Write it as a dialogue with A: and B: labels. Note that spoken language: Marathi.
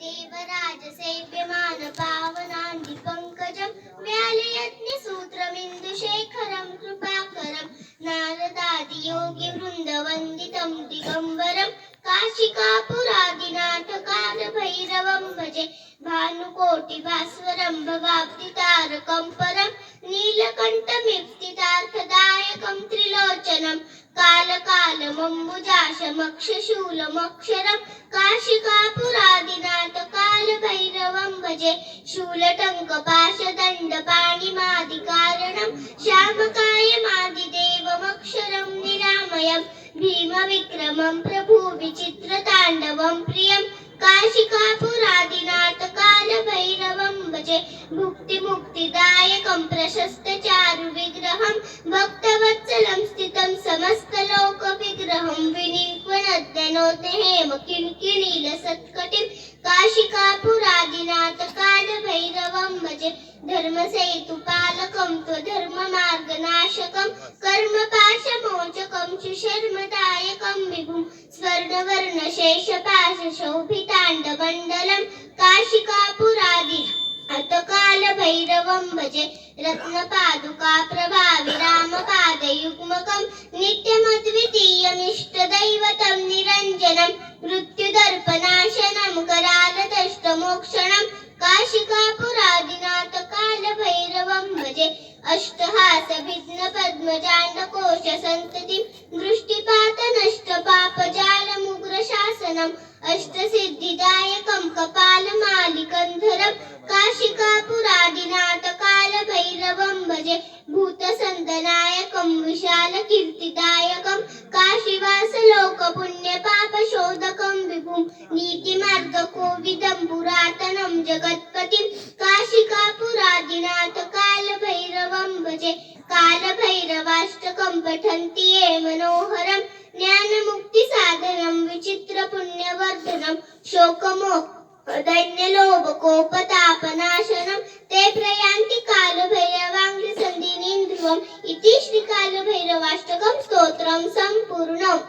A: देवराजसेव्यमान पावनान्दि पङ्कजं व्यालयज्ञसूत्रमिन्दुशेखरं कृपाकरं नारदादियोगिवृन्दवन्दितं दिगम्बरं काशिकापुरादिनाथकारभैरवं भजे भानुकोटिभास्वरं भवाब्दितारकं परं नीलकण्ठमिप्सितार्थदायकं त्रिलोचनं मक्षरम काशिकापुरादिनाथ कालभैरवं भजे शूलटङ्कपाशदण्डपाणिमादिकारणं श्यामकायमादिदेवमक्षरं निरामयं भीमविक्रमं प्रभुविचित्रताण्डवं प्रियं काशिकापुरादिनाथ कालभैरवं भजे भुक्तिमुक्तिदायकं प्रशस्तचारुविग्रहं भक्तवत्सलं विनिर्वणद्यनोते हेम किङ्किणीलसत्कटिं काशिकापुरादिनाथ कालभैरवं भजे। धर्मसेतुपालकं त्वधर्ममार्गनाशकं कर्मपाशमोचकं सुशर्मदायकं विभुं स्वर्णवर्णशेषपाशशोभिताण्डमण्डलं काशिकापुरादि अतकालभैरवं भजे। रत्नपादुका प्रभाविरामपादयुग्मकं नित्यमद्वितीयमिष्टदैवतं निरञ्जनं मृत्युदर्पनाशनं करालदष्टमोक्षणं काशिकापुरादिनाथ कालभैरवं भजे अष्टहासभिघ्नपद्मजाण्डकोश सन्ततिं दृष्टिपातनष्टपापजालमुग्रशासनम् अष्टसिद्धिदायकं कपालमालिकन्धरं। काशिकापुरादिनाथ कालभैरवं भजे भूतसन्दनायकं विशालकीर्तिदायकं। काशीवासलोकपुण्यपापशोधकं विभुं नीतिमार्गकोविदं पुरातनं जगत्पतिं काशिकापुरादिनाथ कालभैरवं भजे। कालभैरवाष्टकं पठन्ति ये मनोहरं ज्ञानमुक्तिसाधनं विचित्रपुण्यवर्धनं शोकमो दैन्यलोभकोपतापनाशनं ते प्रयान्ति कालभैरवाङ्गसन्धिनीन्द्रुवम् इति श्रीकालभैरवाष्टकं स्तोत्रं सम्पूर्णम्।